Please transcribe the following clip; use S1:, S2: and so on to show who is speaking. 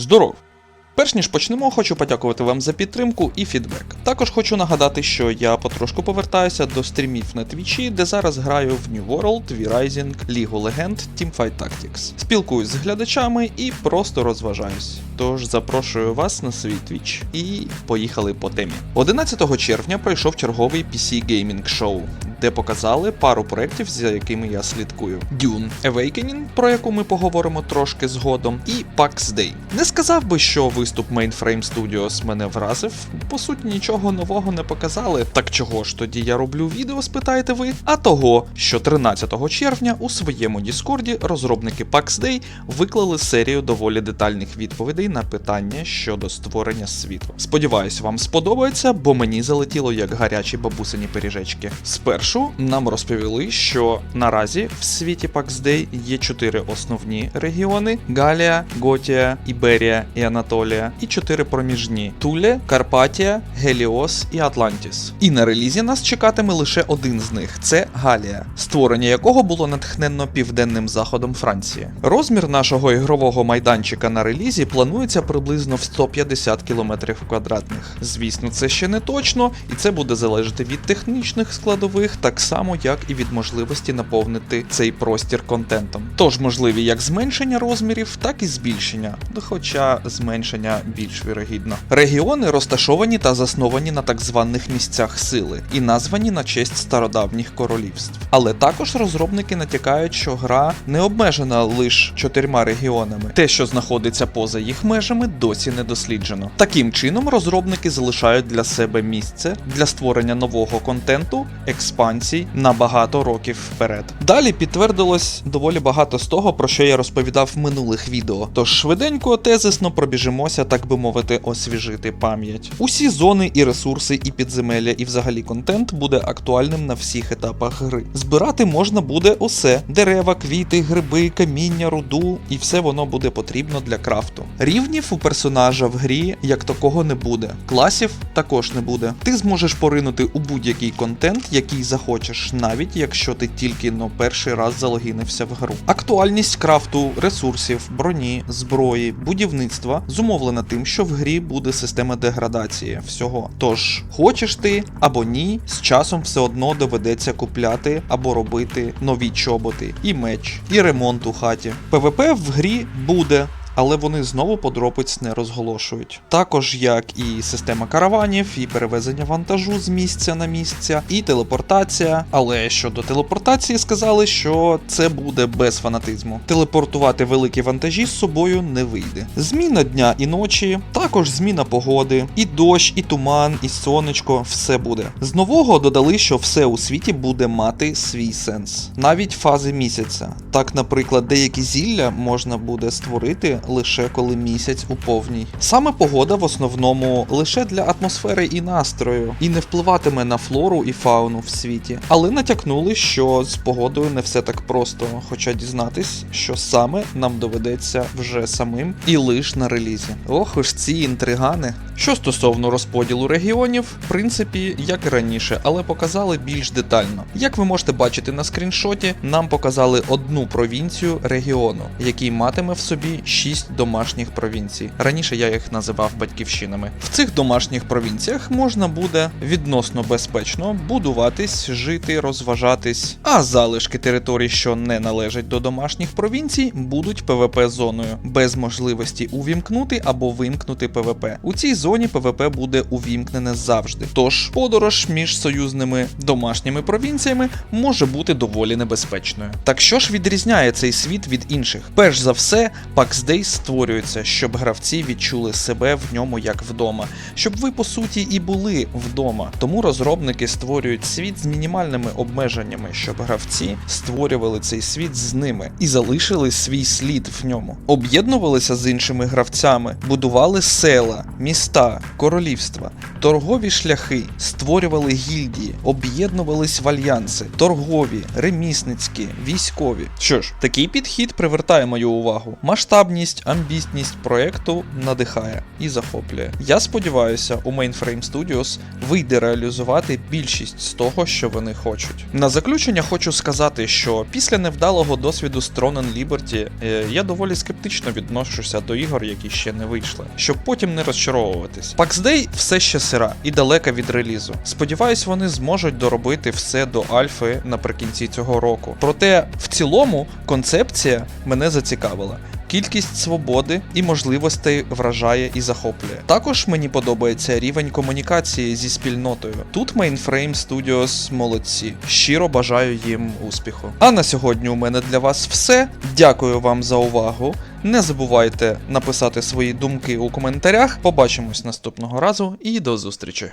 S1: Здоров! Перш ніж почнемо, хочу подякувати вам за підтримку і фідбек. Також хочу нагадати, що я потрошку повертаюся до стрімів на твічі, де зараз граю в New World, V-Rising, League of Legends, Teamfight Tactics. Спілкуюсь з глядачами і просто розважаюсь. Тож запрошую вас на свій твіч і поїхали по темі. 11 червня пройшов черговий PC Gaming Show, де показали пару проєктів, за якими я слідкую: Dune Awakening, про яку ми поговоримо трошки згодом, і PAX Day. Не сказав би, що виступ Mainframe Studios мене вразив. По суті, нічого нового не показали. Так чого ж тоді я роблю відео, спитаєте ви? А того, що 13 червня у своєму Діскорді розробники PAX Day виклали серію доволі детальних відповідей на питання щодо створення світу. Сподіваюсь, вам сподобається, бо мені залетіло як гарячі бабусині пиріжечки. Спершу нам розповіли, що наразі в світі Day є чотири основні регіони: Галія, Готія, Іберія і Анатолія, і чотири проміжні: Туле, Карпатія, Геліос і Атлантіс. І на релізі нас чекатиме лише один з них це Галія, створення якого було натхненно південним заходом Франції. Розмір нашого ігрового майданчика на релізі планується приблизно в 150 км квадратних. Звісно, це ще не точно, і це буде залежати від технічних складових, так само як і від можливості наповнити цей простір контентом. Тож можливі як зменшення розмірів, так і збільшення, ну, хоча зменшення більш вірогідно. Регіони розташовані та засновані на так званих місцях сили і названі на честь стародавніх королівств. Але також розробники натякають, що гра не обмежена лише чотирма регіонами. Те, що знаходиться поза їх межами, досі не досліджено. Таким чином, розробники залишають для себе місце для створення нового контенту, експансій на багато років вперед. Далі підтвердилось доволі багато з того, про що я розповідав в минулих відео. Тож швиденько, тезисно пробіжимося, так би мовити, освіжити пам'ять. Усі зони і ресурси, і підземелля, і взагалі контент буде актуальним на всіх етапах гри. Збирати можна буде усе: дерева, квіти, гриби, каміння, руду, і все воно буде потрібно для крафту. Рівнів у персонажа в грі як такого не буде. Класів також не буде. Ти зможеш поринути у будь-який контент, який захочеш, навіть якщо ти тільки но перший раз залогінився в гру. Актуальність крафту, ресурсів, броні, зброї, будівництва зумовлена тим, що в грі буде система деградації всього. Тож, хочеш ти або ні, з часом все одно доведеться купляти або робити нові чоботи, і меч, і ремонт у хаті. ПВП в грі буде. Але вони знову подробиць не розголошують. Також як і система караванів, і перевезення вантажу з місця на місце, і телепортація. Але щодо телепортації сказали, що це буде без фанатизму. Телепортувати великі вантажі з собою не вийде. Зміна дня і ночі, також зміна погоди, і дощ, і туман, і сонечко, все буде. З нового додали, що все у світі буде мати свій сенс. Навіть фази місяця. Так, наприклад, деякі зілля можна буде створити лише коли місяць у повній. Саме погода в основному лише для атмосфери і настрою, і не впливатиме на флору і фауну в світі. Але натякнули, що з погодою не все так просто, хоча дізнатись, що саме нам доведеться вже самим і лиш на релізі. Ох уж ці інтригани. Що стосовно розподілу регіонів, в принципі, як і раніше, але показали більш детально. Як ви можете бачити на скріншоті, нам показали одну провінцію регіону, який матиме в собі 6 домашніх провінцій. Раніше я їх називав батьківщинами. В цих домашніх провінціях можна буде відносно безпечно будуватись, жити, розважатись, а залишки територій, що не належать до домашніх провінцій, будуть ПВП зоною, без можливості увімкнути або вимкнути ПВП. У цій зоні ПВП буде увімкнене завжди. Тож подорож між союзними домашніми провінціями може бути доволі небезпечною. Так що ж відрізняє цей світ від інших? Перш за все, PAX Day створюється, щоб гравці відчули себе в ньому як вдома, щоб ви по суті і були вдома. Тому розробники створюють світ з мінімальними обмеженнями, щоб гравці створювали цей світ з ними і залишили свій слід в ньому. Об'єднувалися з іншими гравцями, будували села, міста, королівства, торгові шляхи, створювали гільдії, об'єднувались в альянси, торгові, ремісницькі, військові. Що ж, такий підхід привертає мою увагу. Масштабність Масштабність, амбітність проекту надихає і захоплює. Я сподіваюся, у Mainframe Studios вийде реалізувати більшість з того, що вони хочуть. На заключення хочу сказати, що після невдалого досвіду з Tron and Liberty е, я доволі скептично відношуся до ігор, які ще не вийшли, щоб потім не розчаровуватись. PAX Day все ще сира і далека від релізу. Сподіваюсь, вони зможуть доробити все до альфи наприкінці цього року. Проте в цілому концепція мене зацікавила. Кількість свободи і можливостей вражає і захоплює. Також мені подобається рівень комунікації зі спільнотою. Тут Mainframe Studios молодці. Щиро бажаю їм успіху. А на сьогодні у мене для вас все. Дякую вам за увагу. Не забувайте написати свої думки у коментарях. Побачимось наступного разу і до зустрічі.